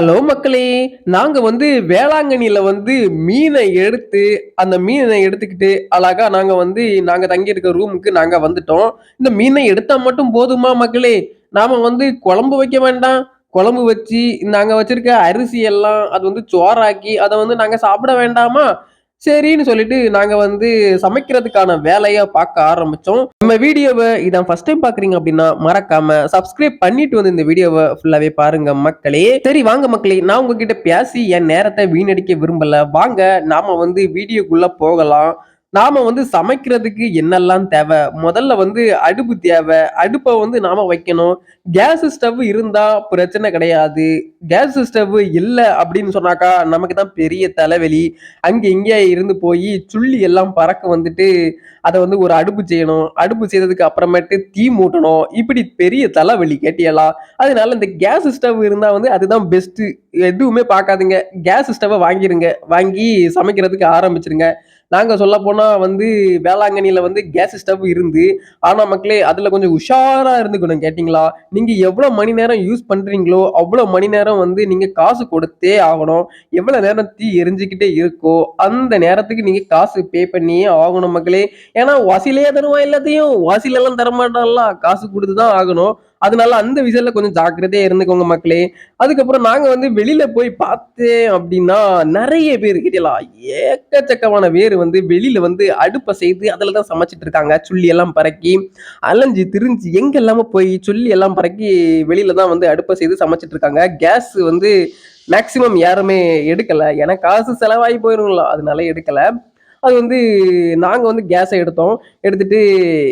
Hello மக்களே. நாங்கள் வந்து வேளாங்கண்ணியில் வந்து மீனை எடுத்து அந்த மீனை எடுத்துக்கிட்டு அழகா நாங்கள் வந்து நாங்கள் தங்கியிருக்க ரூமுக்கு நாங்கள் வந்துட்டோம். இந்த மீனை எடுத்தால் மட்டும் போதுமா மக்களே? நாம் வந்து குழம்பு வைக்க வேண்டாம். குழம்பு வச்சு நாங்கள் வச்சிருக்க அரிசி எல்லாம் அது வந்து சோறாக்கி அதை வந்து நாங்கள் சாப்பிட வேண்டாமா? சரின்னு சொல்லிட்டு நாங்க வந்து சமைக்கிறதுக்கான வேலையை பார்க்க ஆரம்பிச்சோம். நம்ம வீடியோவை இதான் ஃபர்ஸ்ட் டைம் பாக்குறீங்க அப்படின்னா மறக்காம சப்ஸ்கிரைப் பண்ணிட்டு வந்து இந்த வீடியோவை ஃபுல்லாவே பாருங்க மக்களே. சரி வாங்க மக்களே நான் உங்ககிட்ட பேசி என் நேரத்தை வீணடிக்க விரும்பல. வாங்க நாம வந்து வீடியோக்குள்ள போகலாம். நாம வந்து சமைக்கிறதுக்கு என்னெல்லாம் தேவை? முதல்ல வந்து அடுப்பு தேவை. அடுப்பை வந்து நாம வைக்கணும். கேஸ் ஸ்டவ் இருந்தா பிரச்சனை கிடையாது. கேஸ் ஸ்டவ் இல்லை அப்படின்னு சொன்னாக்கா நமக்கு தான் பெரிய தலைவலி. அங்கே இங்கே இருந்து போய் சுள்ளி எல்லாம் பறக்க வந்துட்டு அதை வந்து ஒரு அடுப்பு செய்யணும். அடுப்பு செய்ததுக்கு அப்புறமேட்டு தீ மூட்டணும். இப்படி பெரிய தலைவலி கேட்டியலாம் அதனால இந்த கேஸ் ஸ்டவ் இருந்தால் வந்து அதுதான் பெஸ்ட்டு எதுவுமே பார்க்காதுங்க. கேஸ் ஸ்டவ்வை வாங்கிருங்க. வாங்கி சமைக்கிறதுக்கு ஆரம்பிச்சிருங்க. நாங்கள் சொல்ல போனால் வந்து வேளாங்கண்ணியில் வந்து கேஸ் ஸ்டவ் இருந்து ஆனால் மக்களே அதில் கொஞ்சம் உஷாராக இருந்துக்கணும் கேட்டிங்களா? நீங்கள் எவ்வளோ மணி நேரம் யூஸ் பண்ணுறீங்களோ அவ்வளோ மணி நேரம் வந்து நீங்கள் காசு கொடுத்தே ஆகணும். எவ்வளோ நேரம் தீ எரிஞ்சுக்கிட்டே இருக்கோ அந்த நேரத்துக்கு நீங்கள் காசு பே பண்ணியே ஆகணும் மக்களே. ஏன்னா வசிலையே தருவா எல்லாத்தையும். வாசிலெல்லாம் தரமாட்டான்லாம் காசு கொடுத்து தான் ஆகணும். அதனால அந்த விஷயத்துல கொஞ்சம் ஜாக்கிரதையா இருந்துக்கோங்க மக்களே. அதுக்கப்புறம் நாங்க வந்து வெளியில போய் பார்த்தேன் அப்படின்னா நிறைய பேர் கிட்டலாம் ஏக்கச்சக்கமான பேர் வந்து வெளியில வந்து அடுப்பை செய்து அதில் தான் சமைச்சிட்டு இருக்காங்க. சுள்ளி எல்லாம் பறக்கி அலைஞ்சு திரிஞ்சு எங்க எல்லாம போய் சொல்லி எல்லாம் பறக்கி வெளியில தான் வந்து அடுப்பை செய்து சமைச்சிட்டு இருக்காங்க. கேஸ் வந்து மேக்சிமம் யாருமே எடுக்கல. ஏன்னா காசு செலவாகி போயிருங்களா? அதனால எடுக்கலை. அது வந்து நாங்கள் வந்து கேஸை எடுத்தோம். எடுத்துட்டு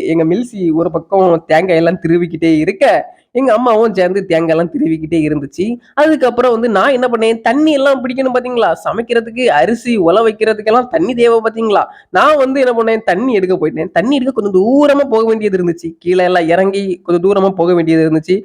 எங்கள் மில்சி ஒரு பக்கம் தேங்காய் எல்லாம் திருவிக்கிட்டே இருக்க எங்கள் அம்மாவும் சேர்ந்து தேங்காயெல்லாம் திருவிக்கிட்டே இருந்துச்சு. அதுக்கப்புறம் வந்து நான் என்ன பண்ணேன்? தண்ணி எல்லாம் பிடிக்கணும் பார்த்தீங்களா சமைக்கிறதுக்கு அரிசி உல வைக்கிறதுக்கெல்லாம் தண்ணி தேவை பார்த்தீங்களா நான் வந்து என்ன பண்ணேன்? தண்ணி எடுக்க போயிட்டேன். தண்ணி எடுக்க கொஞ்சம் தூரமாக போக வேண்டியது இருந்துச்சு. கீழே எல்லாம் இறங்கி கொஞ்சம் தூரமாக போக வேண்டியது இருந்துச்சு.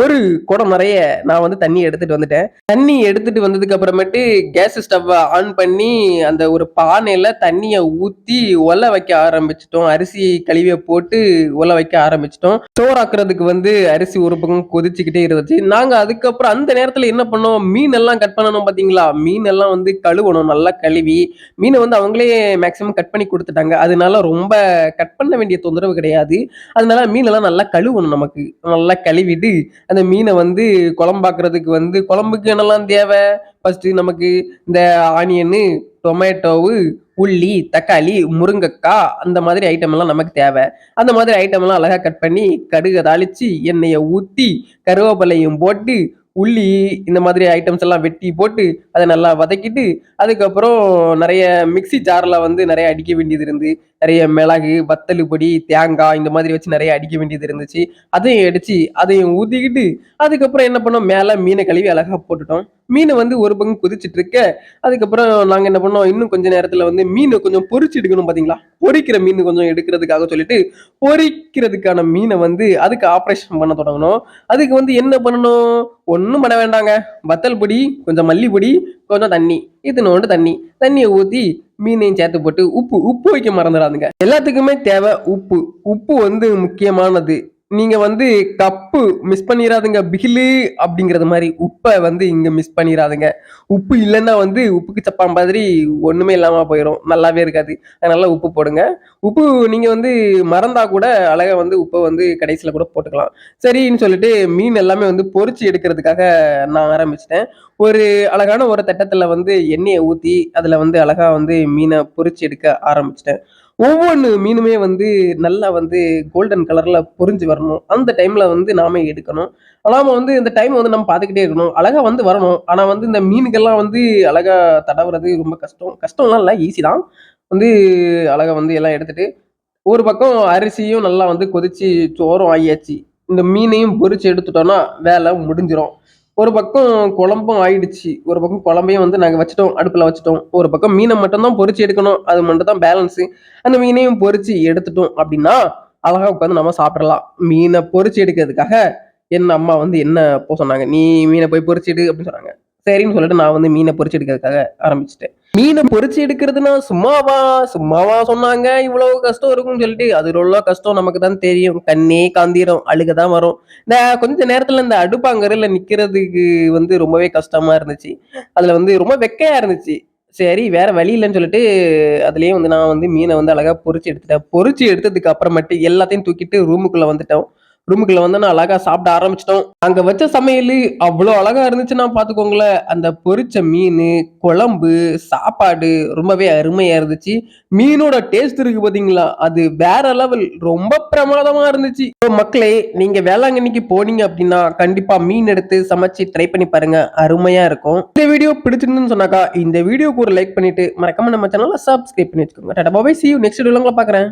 ஒரு குடம் நிறைய நான் வந்து தண்ணி எடுத்துட்டு வந்துட்டேன். தண்ணி எடுத்துட்டு வந்ததுக்கு அப்புறமேட்டு கேஸ் ஸ்டவ்வை ஆன் பண்ணி அந்த ஒரு பானையில் தண்ணியை ஊற்றி ஒலை வைக்க ஆரம்பிச்சிட்டோம். அரிசி கழுவிய போட்டு உலை வைக்க ஆரம்பிச்சிட்டோம். சோறாக்குறதுக்கு வந்து அரிசி ஒரு பக்கம் கொதிச்சுக்கிட்டே இருந்துச்சு. நாங்க அதுக்கப்புறம் அந்த நேரத்துல என்ன பண்ணோம்? மீன் எல்லாம் கட் பண்ணணும் பாத்தீங்களா? மீன் எல்லாம் வந்து கழுவணும் நல்லா கழுவி. மீனை வந்து அவங்களே மேக்சிமம் கட் பண்ணி கொடுத்துட்டாங்க. அதனால ரொம்ப கட் பண்ண வேண்டிய தொந்தரவு கிடையாது. அதனால மீன் எல்லாம் நல்லா கழுவணும் நமக்கு. நல்லா கழுவிட்டு அந்த மீனை வந்து குழம்பாக்குறதுக்கு வந்து குழம்புக்கு என்னெல்லாம் தேவை? ஃபர்ஸ்ட் நமக்கு இந்த ஆனியன்னு டொமேட்டோவு உள்ளி தக்காளி முருங்கைக்காய் அந்த மாதிரி ஐட்டம் எல்லாம் நமக்கு தேவை. அந்த மாதிரி ஐட்டம் எல்லாம் அழகா கட் பண்ணி கடுகை தாளிச்சு எண்ணெயை ஊற்றி கருவேப்பிலையும் போட்டு உள்ளி இந்த மாதிரி ஐட்டம்ஸ் எல்லாம் வெட்டி போட்டு அதை நல்லா வதக்கிட்டு அதுக்கப்புறம் நிறைய மிக்சி ஜாரில் வந்து நிறைய அடிக்க வேண்டியது இருந்து நிறைய மிளகு வத்தல் பொடி தேங்காய் இந்த மாதிரி வச்சு நிறைய அடிக்க வேண்டியது இருந்துச்சு. அதையும் அடிச்சு அதையும் ஊற்றிக்கிட்டு அதுக்கப்புறம் என்ன பண்ணோம்? மேலே மீனை கழுவி அழகாக போட்டுட்டோம். மீனை வந்து ஒரு பக்கம் கொதிச்சுட்டு இருக்க அதுக்கப்புறம் நாங்கள் என்ன பண்ணோம்? இன்னும் கொஞ்ச நேரத்தில் வந்து மீனை கொஞ்சம் பொரிச்சு எடுக்கணும் பார்த்தீங்களா பொரிக்கிற மீன் கொஞ்சம் எடுக்கிறதுக்காக சொல்லிட்டு பொரிக்கிறதுக்கான மீனை வந்து அதுக்கு ஆப்ரேஷன் பண்ண தொடங்கணும் அதுக்கு வந்து என்ன பண்ணணும்? ஒன்றும் பண்ண வேண்டாங்க. வத்தல் பொடி கொஞ்சம் மல்லிப்பொடி கொஞ்சம் தண்ணி. இத்தனோண்டு தண்ணி. தண்ணியை ஊற்றி மீனையும் சேர்த்து போட்டு உப்பு உப்பு வைக்க மறந்துடாதுங்க. எல்லாத்துக்குமே தேவை உப்பு. உப்பு வந்து முக்கியமானது. நீங்க வந்து கப்பு மிஸ் பண்ணிடாதுங்க பிகிலு அப்படிங்கறது மாதிரி உப்பை வந்து இங்க மிஸ் பண்ணிடாதுங்க உப்பு இல்லைன்னா வந்து உப்புக்கு சப்பா மாதிரி ஒண்ணுமே இல்லாம போயிடும் நல்லாவே இருக்காது. அதனால உப்பு போடுங்க. உப்பு நீங்க வந்து மறந்தா கூட அழகா வந்து உப்பை வந்து கடைசியில கூட போட்டுக்கலாம். சரின்னு சொல்லிட்டு மீன் எல்லாமே வந்து பொறிச்சு எடுக்கிறதுக்காக நான் ஆரம்பிச்சிட்டேன். ஒரு அழகான ஒரு தட்டத்துல வந்து எண்ணெயை ஊத்தி அதுல வந்து அழகா வந்து மீனை பொறிச்சு எடுக்க ஆரம்பிச்சிட்டேன். ஒவ்வொன்று மீனுமே வந்து நல்லா வந்து கோல்டன் கலரில் பொறிஞ்சு வரணும். அந்த டைமில் வந்து நாம எடுக்கணும். நாம வந்து இந்த டைம் வந்து நம்ம பார்த்துக்கிட்டே இருக்கணும். அழகாக வந்து வரணும். ஆனால் வந்து இந்த மீனுக்கெல்லாம் வந்து அழகாக தடவுறது ரொம்ப கஷ்டம். கஷ்டம்லாம் இல்லை ஈஸி தான். வந்து அழகாக வந்து எல்லாம் எடுத்துகிட்டு ஒரு பக்கம் அரிசியும் நல்லா வந்து கொதித்து சோறும் ஆகியாச்சு. இந்த மீனையும் பொறிச்சு எடுத்துட்டோம்னா வேலை முடிஞ்சிடும் ஒரு பக்கம் குழம்பும் ஆயிடுச்சு ஒரு பக்கம் குழம்பையும் வந்து நாங்கள் வச்சுட்டோம் அடுப்பில் வச்சுட்டோம். ஒரு பக்கம் மீனை மட்டும்தான் பொறிச்சு எடுக்கணும் அது மட்டும் தான் பேலன்ஸு அந்த மீனையும் பொறிச்சு எடுத்துட்டோம் அப்படின்னா அழகாக உட்காந்து நம்ம சாப்பிடலாம். மீனை பொறிச்சு எடுக்கிறதுக்காக என்ன அம்மா வந்து என்ன போ சொன்னாங்க நீ மீனை போய் பொறிச்சிடு அப்படின்னு சொன்னாங்க. சரின்னு சொல்லிட்டு நான் வந்து மீனை பொறிச்சு எடுக்கிறதுக்காக ஆரம்பிச்சிட்டேன். மீனை பொறிச்சு எடுக்கிறதுனா சும்மாவா? சும்மாவா சொன்னாங்க. இவ்வளவு கஷ்டம் இருக்கும்னு சொல்லிட்டு அது உள்ள கஷ்டம் நமக்கு தான் தெரியும். கண்ணே காந்திரம் அழுக தான் வரும். இந்த கொஞ்ச நேரத்துல இந்த அடுப்பாங்கரில் நிக்கிறதுக்கு வந்து ரொம்பவே கஷ்டமா இருந்துச்சு. அதுல வந்து ரொம்ப வெக்கையா இருந்துச்சு. சரி வேற வழி இல்லைன்னு சொல்லிட்டு அதுலயே வந்து நான் வந்து மீனை வந்து அழகா பொரிச்சு எடுத்துட்டேன். பொறிச்சு எடுத்ததுக்கு அப்புறமேட்டு எல்லாத்தையும் தூக்கிட்டு ரூமுக்குள்ள வந்துட்டோம். ரூமுக்குள்ள வந்து நான் அழகா சாப்பிட ஆரம்பிச்சிட்டோம். அங்க வச்ச சமையல் அவ்வளோ அழகா இருந்துச்சுன்னா பாத்துக்கோங்களேன். அந்த பொரிச்ச மீன் குழம்பு சாப்பாடு ரொம்பவே அருமையா இருந்துச்சு. மீனோட டேஸ்ட் இருக்கு பாத்தீங்களா? அது வேற லெவல் ரொம்ப பிரமாதமா இருந்துச்சு. இப்போ மக்களே நீங்க வேளாங்கண்ணிக்கு போனீங்க அப்படின்னா கண்டிப்பா மீன் எடுத்து சமைச்சு ட்ரை பண்ணி பாருங்க. அருமையா இருக்கும். இந்த வீடியோ பிடிச்சிருந்துன்னு சொன்னாக்கா இந்த வீடியோக்கு ஒரு லைக் பண்ணிட்டு மறக்காம நம்ம சேனலை சப்ஸ்கிரைப் பண்ணி வச்சுக்கோங்க. டாடா பாய் சி நெக்ஸ்ட் வீடியோல பாக்குறேன்.